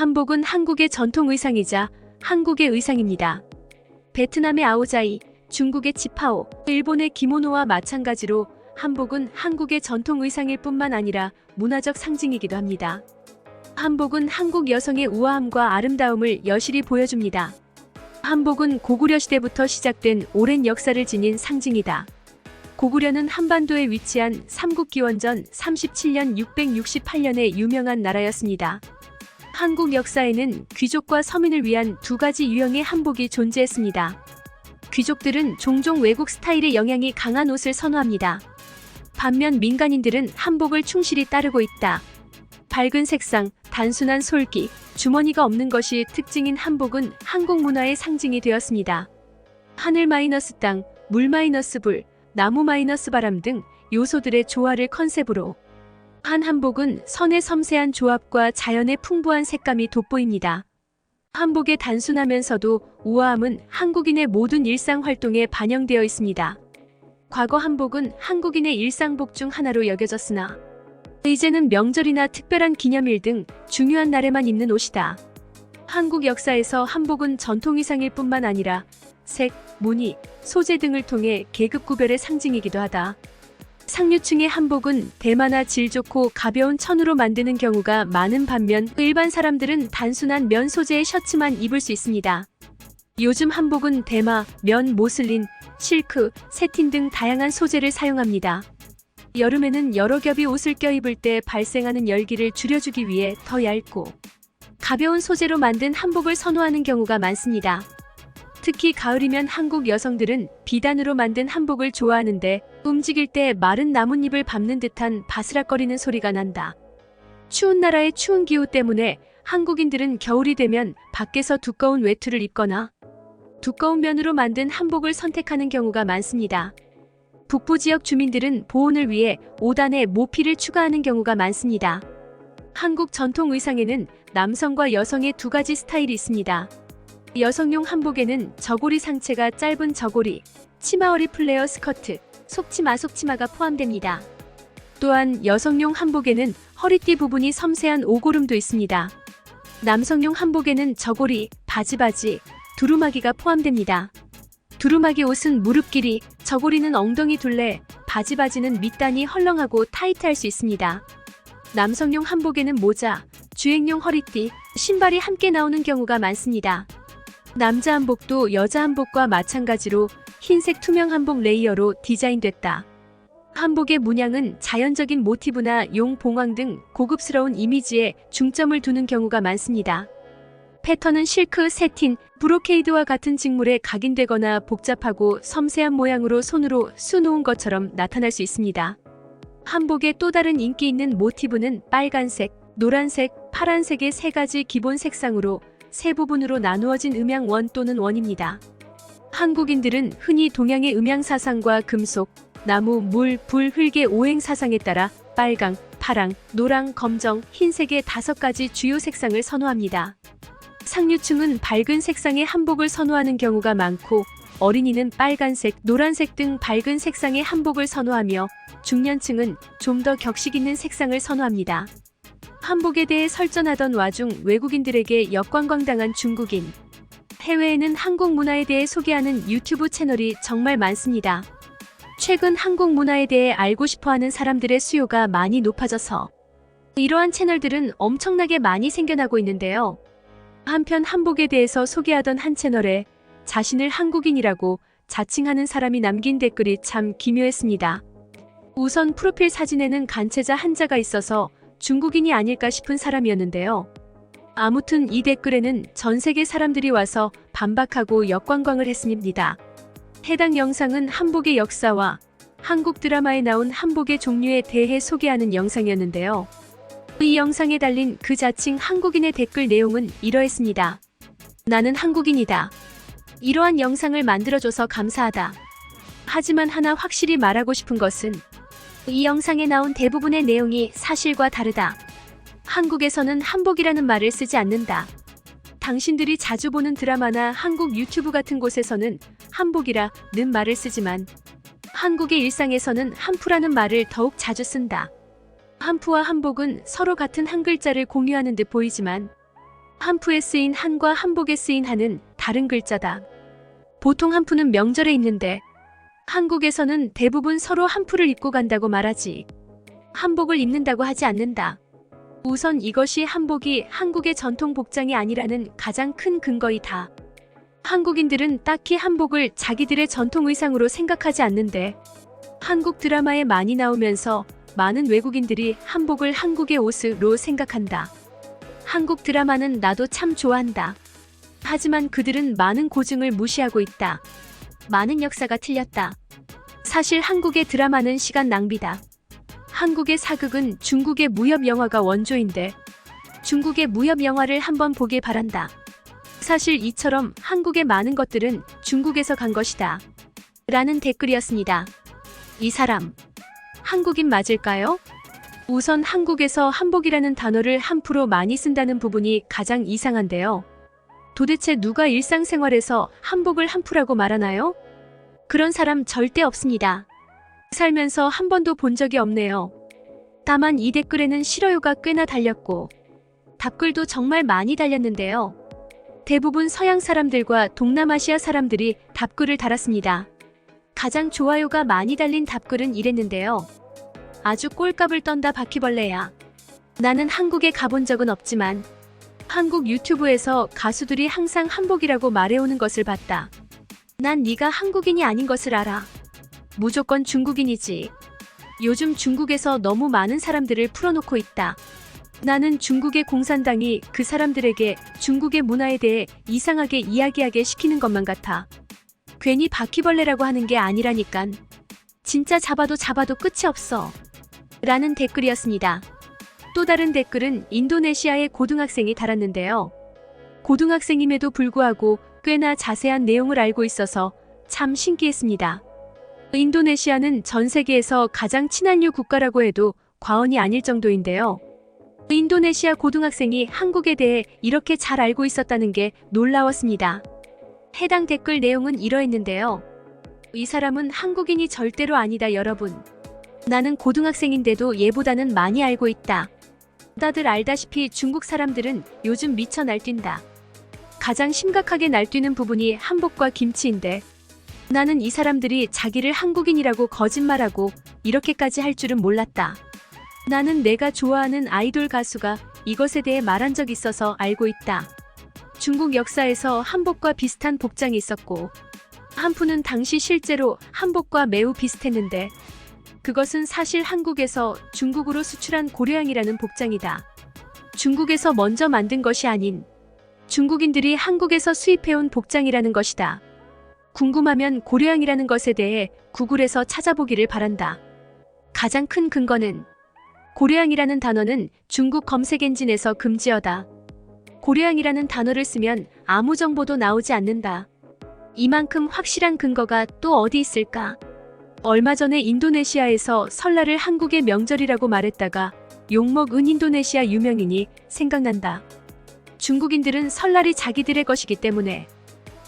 한복은 한국의 전통 의상이자 한국의 의상입니다. 베트남의 아오자이, 중국의 치파오, 일본의 기모노와 마찬가지로 한복은 한국의 전통 의상일 뿐만 아니라 문화적 상징이기도 합니다. 한복은 한국 여성의 우아함과 아름다움을 여실히 보여줍니다. 한복은 고구려 시대부터 시작된 오랜 역사를 지닌 상징이다. 고구려는 한반도에 위치한 삼국기원전 37년 668년의 유명한 나라였습니다. 한국 역사에는 귀족과 서민을 위한 두 가지 유형의 한복이 존재했습니다. 귀족들은 종종 외국 스타일의 영향이 강한 옷을 선호합니다. 반면 민간인들은 한복을 충실히 따르고 있다. 밝은 색상, 단순한 솔기, 주머니가 없는 것이 특징인 한복은 한국 문화의 상징이 되었습니다. 하늘 마이너스 땅, 물 마이너스 불, 나무 마이너스 바람 등 요소들의 조화를 컨셉으로 한 한복은 선의 섬세한 조합과 자연의 풍부한 색감이 돋보입니다. 한복의 단순하면서도 우아함은 한국인의 모든 일상 활동에 반영되어 있습니다. 과거 한복은 한국인의 일상복 중 하나로 여겨졌으나 이제는 명절이나 특별한 기념일 등 중요한 날에만 입는 옷이다. 한국 역사에서 한복은 전통 의상일 뿐만 아니라 색, 무늬, 소재 등을 통해 계급 구별의 상징이기도 하다. 상류층의 한복은 대마나 질 좋고 가벼운 천으로 만드는 경우가 많은 반면 일반 사람들은 단순한 면 소재의 셔츠만 입을 수 있습니다. 요즘 한복은 대마, 면, 모슬린, 실크, 세틴 등 다양한 소재를 사용합니다. 여름에는 여러 겹의 옷을 껴입을 때 발생하는 열기를 줄여주기 위해 더 얇고 가벼운 소재로 만든 한복을 선호하는 경우가 많습니다. 특히 가을이면 한국 여성들은 비단으로 만든 한복을 좋아하는데 움직일 때 마른 나뭇잎을 밟는 듯한 바스락거리는 소리가 난다. 추운 나라의 추운 기후 때문에 한국인들은 겨울이 되면 밖에서 두꺼운 외투를 입거나 두꺼운 면으로 만든 한복을 선택하는 경우가 많습니다. 북부 지역 주민들은 보온을 위해 5단에 모피를 추가하는 경우가 많습니다. 한국 전통 의상에는 남성과 여성의 두 가지 스타일이 있습니다. 여성용 한복에는 저고리 상체가 짧은 저고리, 치마어리 플레어 스커트, 속치마 속치마가 포함됩니다. 또한 여성용 한복에는 허리띠 부분이 섬세한 오고름도 있습니다. 남성용 한복에는 저고리, 바지바지, 두루마기가 포함됩니다. 두루마기 옷은 무릎 길이, 저고리는 엉덩이 둘레, 바지바지는 밑단이 헐렁하고 타이트할 수 있습니다. 남성용 한복에는 모자, 주행용 허리띠, 신발이 함께 나오는 경우가 많습니다. 남자 한복도 여자 한복과 마찬가지로 흰색 투명 한복 레이어로 디자인됐다. 한복의 문양은 자연적인 모티브나 용, 봉황 등 고급스러운 이미지에 중점을 두는 경우가 많습니다. 패턴은 실크, 세틴, 브로케이드와 같은 직물에 각인되거나 복잡하고 섬세한 모양으로 손으로 수놓은 것처럼 나타날 수 있습니다. 한복의 또 다른 인기 있는 모티브는 빨간색, 노란색, 파란색의 세 가지 기본 색상으로 세 부분으로 나누어진 음양 원 또는 원입니다. 한국인들은 흔히 동양의 음양 사상과 금속, 나무, 물, 불, 흙의 오행 사상에 따라 빨강, 파랑, 노랑, 검정, 흰색의 다섯 가지 주요 색상을 선호합니다. 상류층은 밝은 색상의 한복을 선호하는 경우가 많고 어린이는 빨간색, 노란색 등 밝은 색상의 한복을 선호하며 중년층은 좀 더 격식 있는 색상을 선호합니다. 한복에 대해 설전하던 와중 외국인들에게 역관광당한 중국인. 해외에는 한국 문화에 대해 소개하는 유튜브 채널이 정말 많습니다. 최근 한국 문화에 대해 알고 싶어 하는 사람들의 수요가 많이 높아져서 이러한 채널들은 엄청나게 많이 생겨나고 있는데요. 한편 한복에 대해서 소개하던 한 채널에 자신을 한국인이라고 자칭하는 사람이 남긴 댓글이 참 기묘했습니다. 우선 프로필 사진에는 간체자 한자가 있어서 중국인이 아닐까 싶은 사람이었는데요. 아무튼 이 댓글에는 전 세계 사람들이 와서 반박하고 역관광을 했습니다. 해당 영상은 한복의 역사와 한국 드라마에 나온 한복의 종류에 대해 소개하는 영상이었는데요. 이 영상에 달린 그 자칭 한국인의 댓글 내용은 이러했습니다. 나는 한국인이다. 이러한 영상을 만들어줘서 감사하다. 하지만 하나 확실히 말하고 싶은 것은 이 영상에 나온 대부분의 내용이 사실과 다르다. 한국에서는 한복이라는 말을 쓰지 않는다. 당신들이 자주 보는 드라마나 한국 유튜브 같은 곳에서는 한복이라 는 말을 쓰지만 한국의 일상에서는 한푸라는 말을 더욱 자주 쓴다. 한푸와 한복은 서로 같은 한 글자를 공유하는 듯 보이지만 한푸에 쓰인 한과 한복에 쓰인 한은 다른 글자다. 보통 한푸는 명절에 입는데 한국에서는 대부분 서로 한푸를 입고 간다고 말하지. 한복을 입는다고 하지 않는다. 우선 이것이 한복이 한국의 전통 복장이 아니라는 가장 큰 근거이다. 한국인들은 딱히 한복을 자기들의 전통 의상으로 생각하지 않는데 한국 드라마에 많이 나오면서 많은 외국인들이 한복을 한국의 옷으로 생각한다. 한국 드라마는 나도 참 좋아한다. 하지만 그들은 많은 고증을 무시하고 있다. 많은 역사가 틀렸다. 사실 한국의 드라마는 시간 낭비다. 한국의 사극은 중국의 무협 영화가 원조인데 중국의 무협 영화를 한번 보길 바란다. 사실 이처럼 한국의 많은 것들은 중국에서 간 것이다. 라는 댓글이었습니다. 이 사람, 한국인 맞을까요? 우선 한국에서 한복이라는 단어를 한프로 많이 쓴다는 부분이 가장 이상한데요. 도대체 누가 일상생활에서 한복을 한푸라고 말하나요? 그런 사람 절대 없습니다. 살면서 한 번도 본 적이 없네요. 다만 이 댓글에는 싫어요가 꽤나 달렸고 답글도 정말 많이 달렸는데요. 대부분 서양 사람들과 동남아시아 사람들이 답글을 달았습니다. 가장 좋아요가 많이 달린 답글은 이랬는데요. 아주 꼴값을 떤다 바퀴벌레야. 나는 한국에 가본 적은 없지만 한국 유튜브에서 가수들이 항상 한복이라고 말해오는 것을 봤다. 난 네가 한국인이 아닌 것을 알아. 무조건 중국인이지. 요즘 중국에서 너무 많은 사람들을 풀어놓고 있다. 나는 중국의 공산당이 그 사람들에게 중국의 문화에 대해 이상하게 이야기하게 시키는 것만 같아. 괜히 바퀴벌레라고 하는 게 아니라니깐. 진짜 잡아도 잡아도 끝이 없어. 라는 댓글이었습니다. 또 다른 댓글은 인도네시아의 고등학생이 달았는데요. 고등학생임에도 불구하고 꽤나 자세한 내용을 알고 있어서 참 신기했습니다. 인도네시아는 전 세계에서 가장 친한류 국가라고 해도 과언이 아닐 정도인데요. 인도네시아 고등학생이 한국에 대해 이렇게 잘 알고 있었다는 게 놀라웠습니다. 해당 댓글 내용은 이러했는데요. 이 사람은 한국인이 절대로 아니다, 여러분. 나는 고등학생인데도 얘보다는 많이 알고 있다. 다들 알다시피 중국 사람들은 요즘 미쳐 날뛴다. 가장 심각하게 날뛰는 부분이 한복과 김치인데 나는 이 사람들이 자기를 한국인이라고 거짓말하고 이렇게까지 할 줄은 몰랐다. 나는 내가 좋아하는 아이돌 가수가 이것에 대해 말한 적 있어서 알고 있다. 중국 역사에서 한복과 비슷한 복장이 있었고 한푸는 당시 실제로 한복과 매우 비슷했는데 그것은 사실 한국에서 중국으로 수출한 고려양이라는 복장이다. 중국에서 먼저 만든 것이 아닌 중국인들이 한국에서 수입해온 복장이라는 것이다. 궁금하면 고려양이라는 것에 대해 구글에서 찾아보기를 바란다. 가장 큰 근거는 고려양이라는 단어는 중국 검색 엔진에서 금지어다. 고려양이라는 단어를 쓰면 아무 정보도 나오지 않는다. 이만큼 확실한 근거가 또 어디 있을까? 얼마 전에 인도네시아에서 설날을 한국의 명절이라고 말했다가 욕먹은 인도네시아 유명인이 생각난다. 중국인들은 설날이 자기들의 것이기 때문에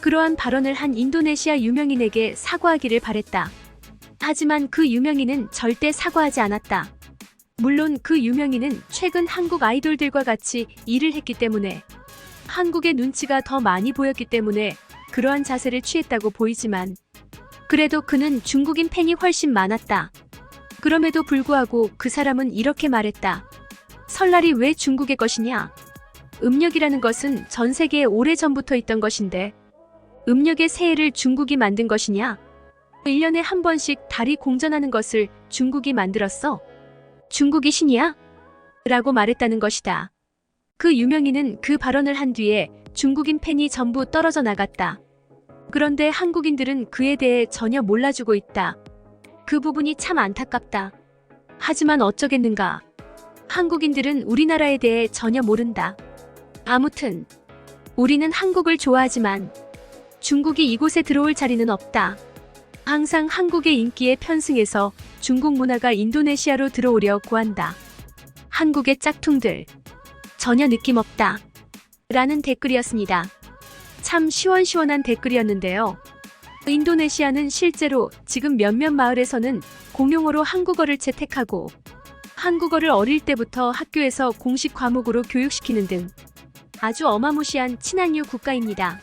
그러한 발언을 한 인도네시아 유명인에게 사과하기를 바랬다. 하지만 그 유명인은 절대 사과하지 않았다. 물론 그 유명인은 최근 한국 아이돌들과 같이 일을 했기 때문에 한국의 눈치가 더 많이 보였기 때문에 그러한 자세를 취했다고 보이지만 그래도 그는 중국인 팬이 훨씬 많았다. 그럼에도 불구하고 그 사람은 이렇게 말했다. 설날이 왜 중국의 것이냐? 음력이라는 것은 전 세계에 오래전부터 있던 것인데 음력의 새해를 중국이 만든 것이냐? 1년에 한 번씩 달이 공전하는 것을 중국이 만들었어. 중국이 신이야? 라고 말했다는 것이다. 그 유명인은 그 발언을 한 뒤에 중국인 팬이 전부 떨어져 나갔다. 그런데 한국인들은 그에 대해 전혀 몰라주고 있다. 그 부분이 참 안타깝다. 하지만 어쩌겠는가. 한국인들은 우리나라에 대해 전혀 모른다. 아무튼, 우리는 한국을 좋아하지만 중국이 이곳에 들어올 자리는 없다. 항상 한국의 인기에 편승해서 중국 문화가 인도네시아로 들어오려 구한다. 한국의 짝퉁들. 전혀 느낌 없다. 라는 댓글이었습니다. 참 시원시원한 댓글이었는데요. 인도네시아는 실제로 지금 몇몇 마을에서는 공용어로 한국어를 채택하고 한국어를 어릴 때부터 학교에서 공식 과목으로 교육시키는 등 아주 어마무시한 친한류 국가입니다.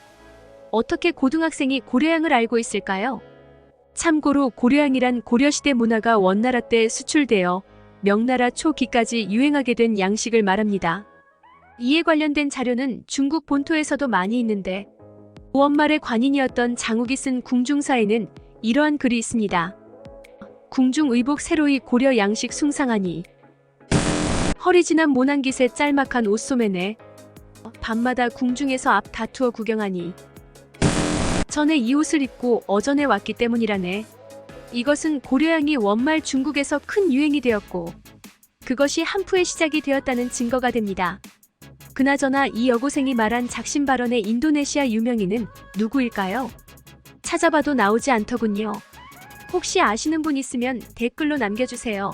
어떻게 고등학생이 고려양을 알고 있을까요? 참고로 고려양이란 고려시대 문화가 원나라 때 수출되어 명나라 초기까지 유행하게 된 양식을 말합니다. 이에 관련된 자료는 중국 본토에서도 많이 있는데 원말의 관인이었던 장욱이 쓴 궁중사에는 이러한 글이 있습니다. 궁중의복 새로이 고려 양식 숭상하니 허리 지난 모난깃에 짤막한 옷 소매네 밤마다 궁중에서 앞 다투어 구경하니 전에 이 옷을 입고 어전에 왔기 때문이라네. 이것은 고려양이 원말 중국에서 큰 유행이 되었고 그것이 한푸의 시작이 되었다는 증거가 됩니다. 그나저나 이 여고생이 말한 작심 발언의 인도네시아 유명인은 누구일까요? 찾아봐도 나오지 않더군요. 혹시 아시는 분 있으면 댓글로 남겨주세요.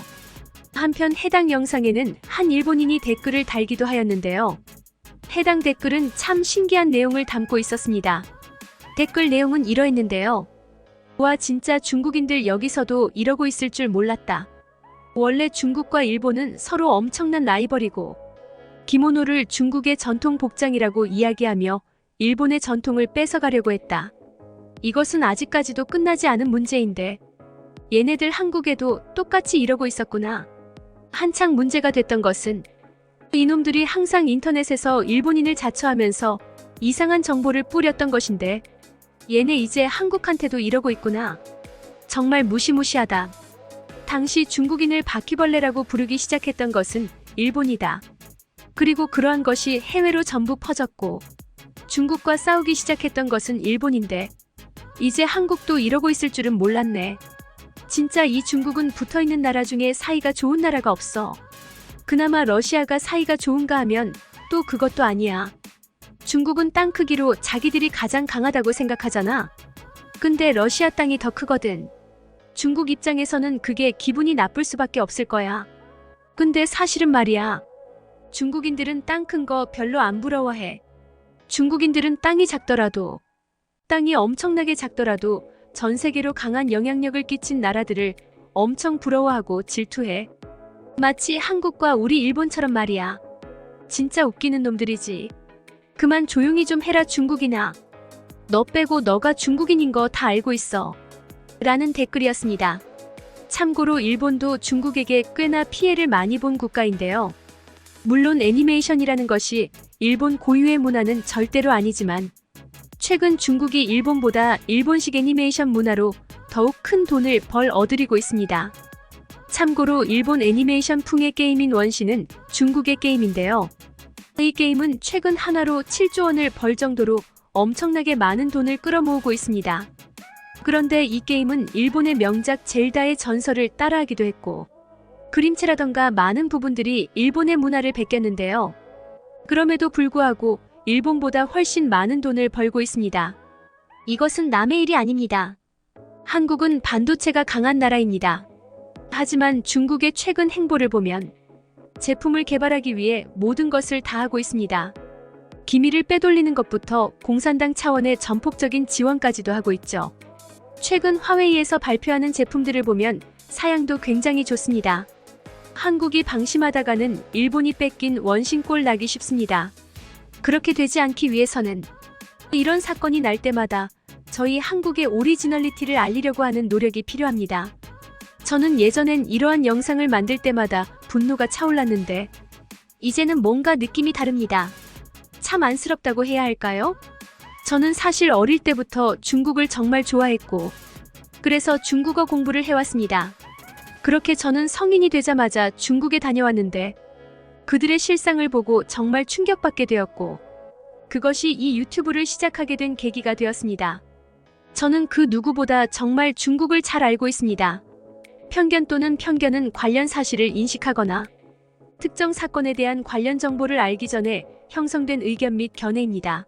한편 해당 영상에는 한 일본인이 댓글을 달기도 하였는데요. 해당 댓글은 참 신기한 내용을 담고 있었습니다. 댓글 내용은 이러했는데요. 와 진짜 중국인들 여기서도 이러고 있을 줄 몰랐다. 원래 중국과 일본은 서로 엄청난 라이벌이고 기모노를 중국의 전통 복장이라고 이야기하며 일본의 전통을 뺏어가려고 했다. 이것은 아직까지도 끝나지 않은 문제인데 얘네들 한국에도 똑같이 이러고 있었구나. 한창 문제가 됐던 것은 이놈들이 항상 인터넷에서 일본인을 자처하면서 이상한 정보를 뿌렸던 것인데 얘네 이제 한국한테도 이러고 있구나. 정말 무시무시하다. 당시 중국인을 바퀴벌레라고 부르기 시작했던 것은 일본이다. 그리고 그러한 것이 해외로 전부 퍼졌고 중국과 싸우기 시작했던 것은 일본인데 이제 한국도 이러고 있을 줄은 몰랐네. 진짜 이 중국은 붙어 있는 나라 중에 사이가 좋은 나라가 없어. 그나마 러시아가 사이가 좋은가 하면 또 그것도 아니야. 중국은 땅 크기로 자기들이 가장 강하다고 생각하잖아. 근데 러시아 땅이 더 크거든. 중국 입장에서는 그게 기분이 나쁠 수밖에 없을 거야. 근데 사실은 말이야. 중국인들은 땅 큰 거 별로 안 부러워해. 중국인들은 땅이 작더라도, 땅이 엄청나게 작더라도 전 세계로 강한 영향력을 끼친 나라들을 엄청 부러워하고 질투해. 마치 한국과 우리 일본처럼 말이야. 진짜 웃기는 놈들이지. 그만 조용히 좀 해라 중국이나. 너 빼고 너가 중국인인 거 다 알고 있어. 라는 댓글이었습니다. 참고로 일본도 중국에게 꽤나 피해를 많이 본 국가인데요. 물론 애니메이션이라는 것이 일본 고유의 문화는 절대로 아니지만 최근 중국이 일본보다 일본식 애니메이션 문화로 더욱 큰 돈을 벌 얻으리고 있습니다. 참고로 일본 애니메이션 풍의 게임인 원시는 중국의 게임인데요. 이 게임은 최근 하나로 7조 원을 벌 정도로 엄청나게 많은 돈을 끌어모으고 있습니다. 그런데 이 게임은 일본의 명작 젤다의 전설을 따라하기도 했고 그림체라던가 많은 부분들이 일본의 문화를 베꼈는데요. 그럼에도 불구하고 일본보다 훨씬 많은 돈을 벌고 있습니다. 이것은 남의 일이 아닙니다. 한국은 반도체가 강한 나라입니다. 하지만 중국의 최근 행보를 보면 제품을 개발하기 위해 모든 것을 다 하고 있습니다. 기밀을 빼돌리는 것부터 공산당 차원의 전폭적인 지원까지도 하고 있죠. 최근 화웨이에서 발표하는 제품들을 보면 사양도 굉장히 좋습니다. 한국이 방심하다가는 일본이 뺏긴 원신골 나기 쉽습니다. 그렇게 되지 않기 위해서는 이런 사건이 날 때마다 저희 한국의 오리지널리티를 알리려고 하는 노력이 필요합니다. 저는 예전엔 이러한 영상을 만들 때마다 분노가 차올랐는데 이제는 뭔가 느낌이 다릅니다. 참 안쓰럽다고 해야 할까요? 저는 사실 어릴 때부터 중국을 정말 좋아했고 그래서 중국어 공부를 해왔습니다. 그렇게 저는 성인이 되자마자 중국에 다녀왔는데 그들의 실상을 보고 정말 충격받게 되었고 그것이 이 유튜브를 시작하게 된 계기가 되었습니다. 저는 그 누구보다 정말 중국을 잘 알고 있습니다. 편견 또는 편견은 관련 사실을 인식하거나 특정 사건에 대한 관련 정보를 알기 전에 형성된 의견 및 견해입니다.